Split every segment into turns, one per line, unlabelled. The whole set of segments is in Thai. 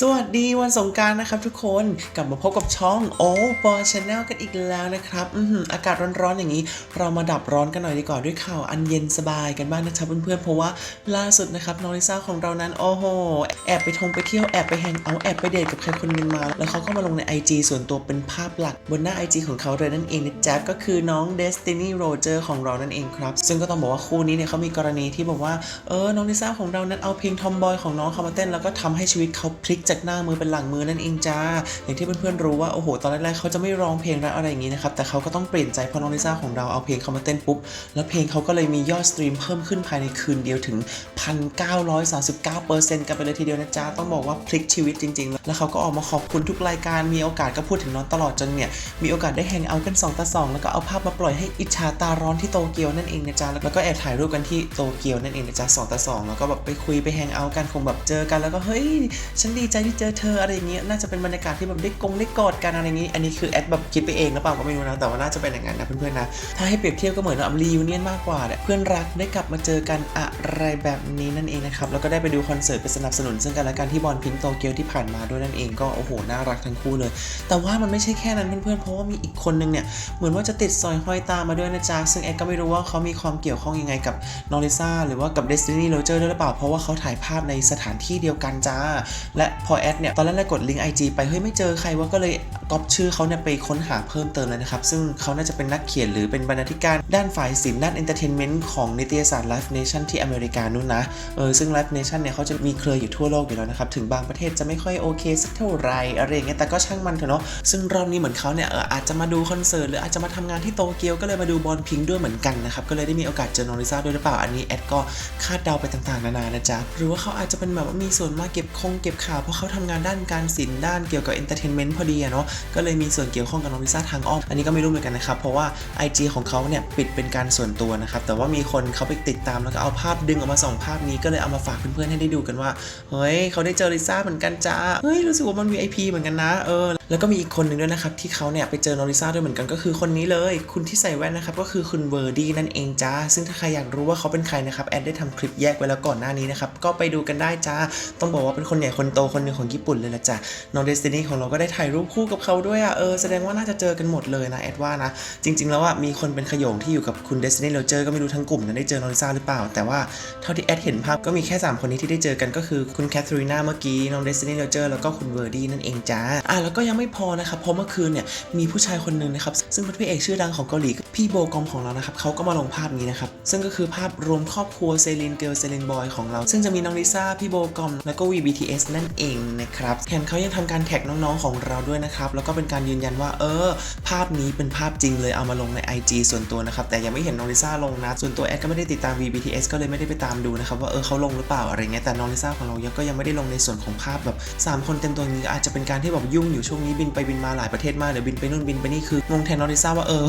สวัสดีวันสงการนะครับทุกคนกลับมาพบกับช่องโอ้ปอชแนลกันอีกแล้วนะครับอือหือากาศร้อนๆอย่างนี้ เรามาดับร้อนกันหน่อยดีกว่าด้วยข่าวอันเย็นสบายกันบ้างนะครับเพื่อนๆเพราะว่าล่าสุดนะครับน้องลิซ่าของเรานั้นโอ้โหแอบไปทงไปเที่ยวแอบไปแฮงเอาแอบไปเดทกับใครคนหนึงมา แล้วเขาก็มาลงใน IG ส่วนตัวเป็นภาพหลักบนหน้า IG ของเขาเลยนั่นเองนะจ๊ะก็คือน้อง Destiny Roger ของเรานั่นเองครับ ซึ่งก็ต้องบอกว่าคู่นี้เนี่ยเขามีกรณีที่บอกว่าเออน้องลิซ่าของเรานั้นเอาเพลงทอมบอยของน้องเขามาเต้นแล้วก็ทำให้ชีวิตเขาพลิกจากหน้ามือเป็นหลังมือนั่นเองจ้า อย่างที่เพื่อนๆรู้ว่าโอ้โหตอนแรกๆเขาจะไม่ร้องเพลงรักอะไรอย่างนี้นะครับแต่เขาก็ต้องเปลี่ยนใจเพราะน้องลิซ่าของเราเอาเพลงเขามาเต้นปุ๊บแล้วเพลงเขาก็เลยมียอดสตรีมเพิ่มขึ้นภายในคืนเดียวถึง 1,939%กันไปเลยทีเดียวนะจ๊ะ ต้องบอกว่าพลิกชีวิตจริง ๆ แล้วเขาก็ออกมาขอบคุณทุกรายการ มีโอกาสก็พูดถึงน้องตลอดจนเนี่ย มีโอกาสได้แฮงเอาท์กัน2ต่อ2แล้วก็เอาภาพมาปล่อยให้อิจฉาตาร้อนที่โตเกียวนั่นเองนะจ๊ะ แล้วก็แอบถ่ายรูปกันที่โตเกียวนั่นเองนะจ๊ะ2ต่อ2แล้วก็แบบไปคุยไปแฮงเอาท์กันคงแบบเจอกันแล้วก็เฮ้ย ฉันดีใจที่เจอเธออะไรอย่างเงี้ย น่าจะเป็นบรรยากาศที่แบบได้กงได้กอดกันอะไรอย่างงี้ อันนี้คือแอดแบบคิดไปเองหรือเปล่าก็ไม่รู้นะ แต่ว่าน่าจะเป็นอย่างนั้นนะเพื่อนๆนะ ถ้าให้เปรียบเทียบก็เหมือนแบบรีวิเนียนมากกว่าแหละเพื่อนรักได้กลับมาเจอกันอะไรแบบนี้นั่นเองนะครับ แล้วก็ได้ไปดูคอนเสิร์ตไปสนับสนุนซึ่งกันและกันที่บอลพิงโตเกียวที่ผ่านมาด้วยนั่นเองก็โอ้โหน่ารักทั้งคู่เลย แต่ว่ามันไม่ใช่แค่นั้นเพื่อนๆเพราะว่ามีอีกคนนึงเนี่ยเหมือนว่าจะติดสอยห้อยตามมาด้วยนะจ๊ะซึ่งแอดก็ไม่รู้ว่าเขามีความเกี่ยวข้องยังไงกับนอริซ่าหรือว่ากับ Destiny Roger ด้วยหรือเปล่าเพราะว่าเขาถ่ายภาพในสถานที่เดียวกันจ้า และพอแอดเนี่ยตอนแรกกดลิงก์ IG ไปเฮ้ยไม่เจอใครว่าก็เลยก๊อปชื่อเขาเนี่ยไปค้นหาเพิ่มเติมเลยนะครับซึ่งเขาน่าจะเป็นนักเขียนหรือเป็นบรรณาธิการด้านฝ่ายศิลป์ด้านเอนเตอร์เทนเมนต์ของนิตยสาร Live Nation ที่อเมริกานู่นนะเออซึ่ง Live Nation เนี่ยเขาจะมีเครืออยู่ทั่วโลกอยู่แล้วนะครับ ถึงบางประเทศจะไม่ค่อยโอเคสักเท่าไหรอะไรเงี้ยแต่ก็ช่างมันเถอะเนาะซึ่งรอบนี้เหมือนเขาเนี่ยเอออาจจะมาดูคอนเสิร์ตหรืออาจจะมาทำงานที่โตเกียวก็เลยมาดูบอลพิงค์ด้วยเหมือนกันนะครับก็เลยได้มีโอกาสเจอโนริซาด้วยหรือเปล่าอันนี้แอดก็คาดเดาไปต่างๆ นานานะจ๊ะหรือว่าเขาอาจจะเป็นแบบว่ามีส่วนมาเก็บคงเก็บข่าวเพราะเขาทำงานด้านการศิลป์ด้านเกี่ยวกับเอนเตอร์เทนเมนต์พอดีอะเนาะก็เลยมีส่วนเกี่ยวข้องกับโน้องลิซ่าทางอ้อมอันนี้ก็ไม่รู้เหมือนกันนะครับเพราะว่า IG ของเขาเนี่ยปิดเป็นการส่วนตัวนะครับแต่ว่ามีคนเขาไปติดตามแล้วก็เอาภาพดึงออกมาสองภาพนี้ก็เลยเอามาฝากเพื่อนๆให้ได้ดูกันว่า เฮ้ยเขาได้เจอลิซ่าเหมือนกันจ้า เฮ้ยรู้สึกว่ามัน VIP เหมือนกันนะ เออแล้วก็มีอีกคนหนึ่งด้วยนะครับที่เขาเนี่ยไปเจอโน้องลิซ่าด้วยเหมือนกันก็คือคนนี้เลย คุณที่ใส่แว่นนะครับก็คือคุณเวอร์ดี้นั่นเองจ้า ซึ่งถ้าใครอยากรู้ว่าเขาเป็นใครนะครับแอดได้ทำคลิปแยกไว้แล้วก่อนหน้านี้นะครับก็ไปดูกันได้จ้า ต้องบอกว่าเป็นคนใหญ่คนโตคนหนึ่งของญี่ปุ่นเลยละจ้ะน้องเดสตินีของเราก็ได้ถ่ายรูปคู่กับเขาด้วยอะเออแสดงว่าน่าจะเจอกันหมดเลยนะแอดว่านะจริง ๆ แล้วอะมีคนเป็นขยงที่อยู่กับคุณเดสตินีโราเจอก็ไม่รู้ทั้งกลุ่มนั้นได้เจอน้องลิซาหรือเปล่า แต่ว่าเท่าที่แอดเห็นภาพก็มีแค่ 3 คนนี้ที่ได้เจอกันก็คือคุณแคทเธอรีนาเมื่อกี้น้องเดสตินีโรเจอแล้วก็คุณเวอร์ดี้นั่นเองจ้าอะแล้วก็ยังไม่พอนะครับเพราะเมื่อคืนเนี่ยมีผู้ชายคนหนึ่งนะครับซึ่งเป็นพระเอกชื่อดังของเกาหลีพี่โบกอมของเรานะครับเขาก็มาลงภาพนี้นะครับซึ่งก็คือภาพรวมครอบครัวเซลินเกิลเซลินบอยของเรา ซึ่งจะมีน้องลิซ่าพี่โบกอมแล้วก็ VBTS นั่นเองนะครับแถมเขายังทำการแท็กน้องๆของเราด้วยนะครับแล้วก็เป็นการยืนยันว่าเออ ภาพนี้เป็นภาพจริงเลยเอามาลงใน IG ส่วนตัวนะครับแต่ยังไม่เห็นน้องลิซ่าลงนะส่วนตัวแอดก็ไม่ได้ติดตาม VBTS ก็เลยไม่ได้ไปตามดูนะครับว่าเออเขาลงหรือเปล่าอะไรเงี้ยแต่น้องลิซ่าของเรายังก็ยังไม่ได้ลงในส่วนของภาพแบบ 3 คนเต็มตัวนี้อาจจะเป็นการที่แบบยุ่งอยู่ช่วงนี้บินไปบินมาหลายประเทศมากเดี๋ยวบินไปนู่นบินไปนี่คืองงแทนน้องลิซ่าว่าเออ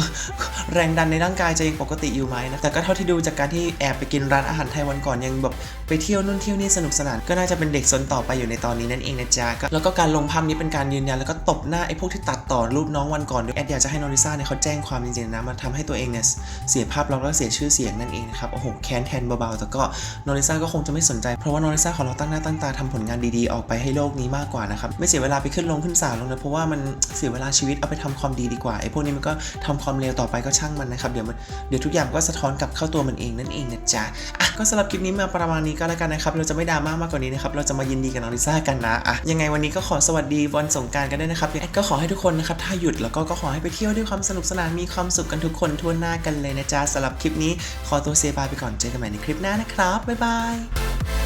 แรงดันในร่างกายจะยังปกติอยู่ไหมนะแต่ก็เท่าที่ดูจากการที่แอบไปกินร้านอาหารไทยวันก่อนยังแบบไปเที่ยวนู่นเที่ยวนี่สนุกสนานก็น่าจะเป็นเด็กซนต่อไปอยู่ในตอนนี้นั่นเองนะจ๊ะแล้วก็การลงภาพนี้เป็นการยืนยันแล้วก็ตบหน้าไอ้พวกที่ตัดต่อรูปน้องวันก่อนด้วยแอดอยากจะให้น้องลิซ่าเนี่ยเขาแจ้งความจริงๆนะมันทำให้ตัวเองเนี่ยเสียภาพลักษณ์และเสียชื่อเสียงนั่นเองนะครับโอ้โหแค้นแทนเบาๆแต่ก็น้องลิซ่าก็คงจะไม่สนใจเพราะว่าน้องลิซ่าของเราตั้งหน้าตั้งตาทำผลงานดีๆออกไปให้โลกนี้มากกว่านะครับไม่เสียเวลาไปขึ้นลงขึ้นศาลลงเลยเพราะว่ามันเสียเวลาชีวิตเอาไปทำความดีดีกว่าไอ้พวกนี้มันก็ทำความเลวต่อไปก็ช่างมันนะครับเดี๋ยวมันเดี๋ยวทุกอย่างก็สะท้อนกลับเข้าตัวมันเองนั่นเองนะจ๊ะอะก็สำหรับคลิปนี้มาประมาณนี้ก็แล้วกันนะครับ เราจะไม่ดราม่ามากกว่านี้นะครับเราจะมายินดีกับน้องลิซ่ากันนะอะยังไงวันนี้ก็ขอสวัสดีวันสงกรารกันด้วยนะครับแอดก็ขอให้ทุกคนนะครับถ้าหยุดแล้วก็ก็ขอให้ไปเที่ยวด้วยความสนุกสนานมีความสุขกันทุกคนทั่วหน้ากันเลยนะจ๊ะสำหรับคลิปนี้ขอตัวเซบายไปก่อนเจอกันใหม่ในคลิปหน้านะครับบ๊ายบาย